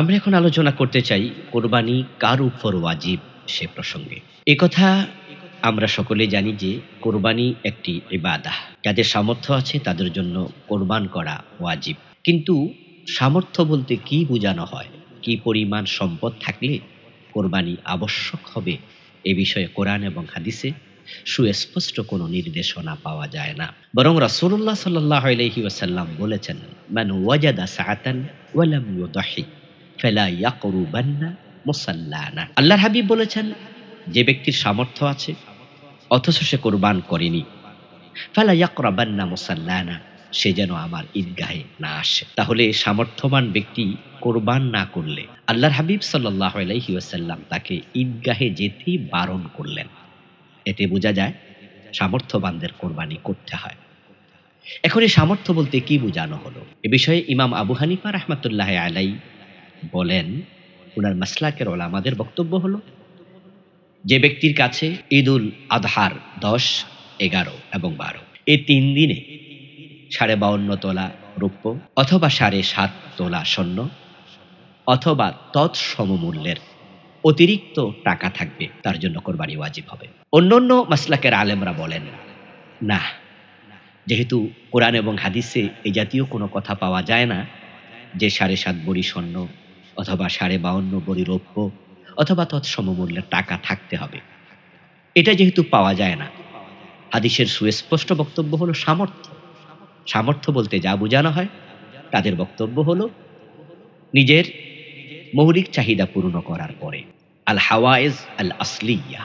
আমরা এখন আলোচনা করতে চাই কোরবানি কার উপর ওয়াজিব সে প্রসঙ্গে। এ কথা আমরা সকলে জানি যে কোরবানি একটি ইবাদাহ। যাদের সামর্থ্য আছে তাদের জন্য কোরবান করা ওয়াজিব। কিন্তু সামর্থ্য বলতে কি বোঝানো হয়? কি পরিমাণ সম্পদ থাকলে কোরবানি আবশ্যক হবে? এ বিষয়ে কোরআন এবং হাদিসে সুস্পষ্ট কোনো নির্দেশনা পাওয়া যায় না। বরং রাসূলুল্লাহ সাল্লাল্লাহু আলাইহি ওয়াসাল্লাম বলেছেন, মান ওয়াজাদা সাআতান ওয়া লাম ইউদাহি। ফালা ইয়াকরুবান্না মুসাল্লানা। আল্লাহর হাবিব বলেছেন, যে ব্যক্তির সামর্থ্য আছে, অথচ সে কোরবান করেনি। ফালা ইয়াকরাবান্না মুসাল্লানা, সে যেন আমার ঈদগাহে না আসে। তাহলে সামর্থ্যবান ব্যক্তি কোরবান না করলে, আল্লাহর হাবিব সাল্লাহ আলাইহি তাকে ঈদগাহে যেতেই বারণ করলেন। এতে বোঝা যায়, সামর্থ্যবানদের কোরবানি করতে হয়। এখন এই সামর্থ্য বলতে কি বোঝানো হলো? এ বিষয়ে ইমাম আবু হানিফা রহমতুল্লাহ আলাই বলেন ওনার মাসলাকের ওলামাদের বক্তব্য হলো, যে ব্যক্তির কাছে ঈদুল আদহার দশ, এগারো এবং বারো এই তিন দিনে সাড়ে বাউন্ন তোলা রৌপ্য অথবা সাড়ে সাত তোলা স্বর্ণ অথবা তৎসমমূল্যের অতিরিক্ত টাকা থাকবে, তার জন্য কোরবানি ওয়াজিব হবে। অন্যান্য মাসলাকের আলেমরা বলেন, না, যেহেতু কোরআন এবং হাদিসে এই জাতীয় কোনো কথা পাওয়া যায় না, যে সাড়ে সাত বড়ি স্বর্ণ অথবা সাড়ে বাউন্ন বড়ি রৌপ্য, অথবা তৎসমমূল্যের টাকা থাকতে হবে। এটা যেহেতু পাওয়া যায় না। হাদিসের সুস্পষ্ট বক্তব্য হলো সামর্থ্য। সামর্থ্য বলতে যা বোঝানো হয়, তাদের বক্তব্য হলো নিজের মৌলিক চাহিদা পূর্ণ করার পরে আল হাওয়ায়েজ আল আসলিয়া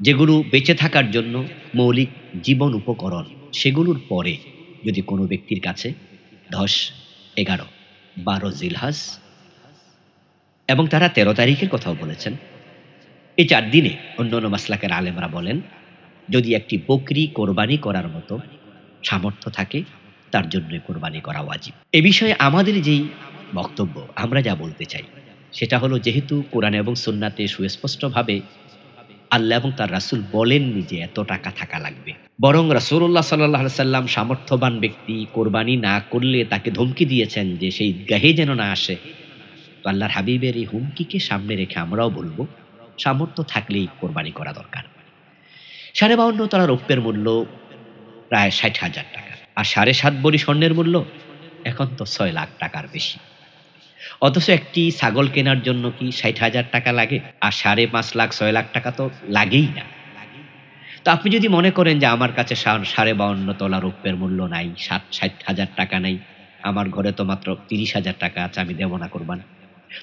যেগুলো বেঁচে থাকার জন্য মৌলিক জীবন উপকরণ, সেগুলোর পরে যদি কোনো ব্যক্তির কাছে দশ, এগারো, বারো জিলহাস এবং তারা তেরো তারিখের কথাও বলেছেন। এই চার দিনে অন্য অন্য মাসলাকের আলেমরা বলেন, যদি একটি বকরি কোরবানি করার মতো সামর্থ্য থাকে, তার জন্য কোরবানি করা ওয়াজিব। এ বিষয়ে আমাদের যেই বক্তব্য, আমরা যা বলতে চাই, সেটা হলো যেহেতু কোরআন এবং সুন্নাতে সুস্পষ্টভাবে আল্লাহ এবং তার রাসুল বলেননি যে এত টাকা থাকা লাগবে। বরং রাসুল্লাহ সাল্লাহ সাল্লাম সামর্থ্যবান ব্যক্তি কোরবানি না করলে তাকে ধমকি দিয়েছেন যে সেই গাহে যেন না আসে। তো আল্লাহর হাবিবের এই হুমকিকে সামনে রেখে আমরাও বলব, সামর্থ্য থাকলেই কোরবানি করা দরকার। সাড়ে বাউন্ন তলা রৌপ্যের মূল্য প্রায় ষাট হাজার টাকা, আর সাড়ে সাত বড়ি স্বর্ণের মূল্য এখন তো ছয় লাখ টাকার বেশি। অথচ একটি ছাগল কেনার জন্য কি ষাট হাজার টাকা লাগে, আর সাড়ে পাঁচ লাখ, ছয় লাখ টাকা তো লাগেই না। তো আপনি যদি মনে করেন যে আমার কাছে সাড়ে বাউন্ন তলা রৌপ্যের মূল্য নাই ষাট ষাট হাজার টাকা নেই, আমার ঘরে তো মাত্র তিরিশ হাজার টাকা আছে, আমি দেবো না কোরবান।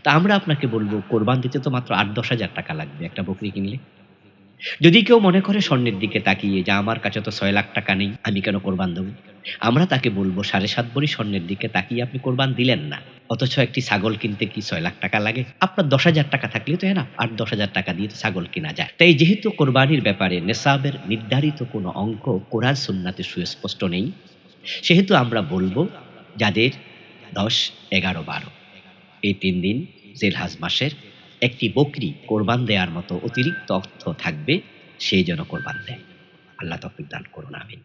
তা আমরা আপনাকে বলব, কোরবান দিতে তো মাত্র আট, দশ হাজার টাকা লাগবে একটা বকরি কিনলে। যদি কেউ মনে করে স্বর্ণের দিকে তাকিয়ে, যে আমার কাছে তো ছয় লাখ টাকা নেই, আমি কেন কোরবান দেবো? আমরা তাকে বলব, সাড়ে সাত বড়ি স্বর্ণের দিকে তাকিয়ে আপনি কোরবান দিলেন না। অথচ একটি ছাগল কিনতে কি ছয় লাখ টাকা লাগে? আপনার দশ হাজার টাকা থাকলে তো না, আট, দশ হাজার টাকা দিয়ে তো ছাগল কেনা যায়। তাই যেহেতু কোরবানির ব্যাপারে নেশাবের নির্ধারিত কোনো অঙ্ক কোরআন সুন্নাতে সুস্পষ্ট নেই, সেহেতু আমরা বলব, যাদের দশ, এগারো, বারো। এই তিন দিন জেলহাজ মাসের একটি বকরি কোরবান দেওয়ার মতো অতিরিক্ত অর্থ থাকবে, সেই জন্য কোরবান দেয়। আল্লাহ তফিক দান করুন, আমিন।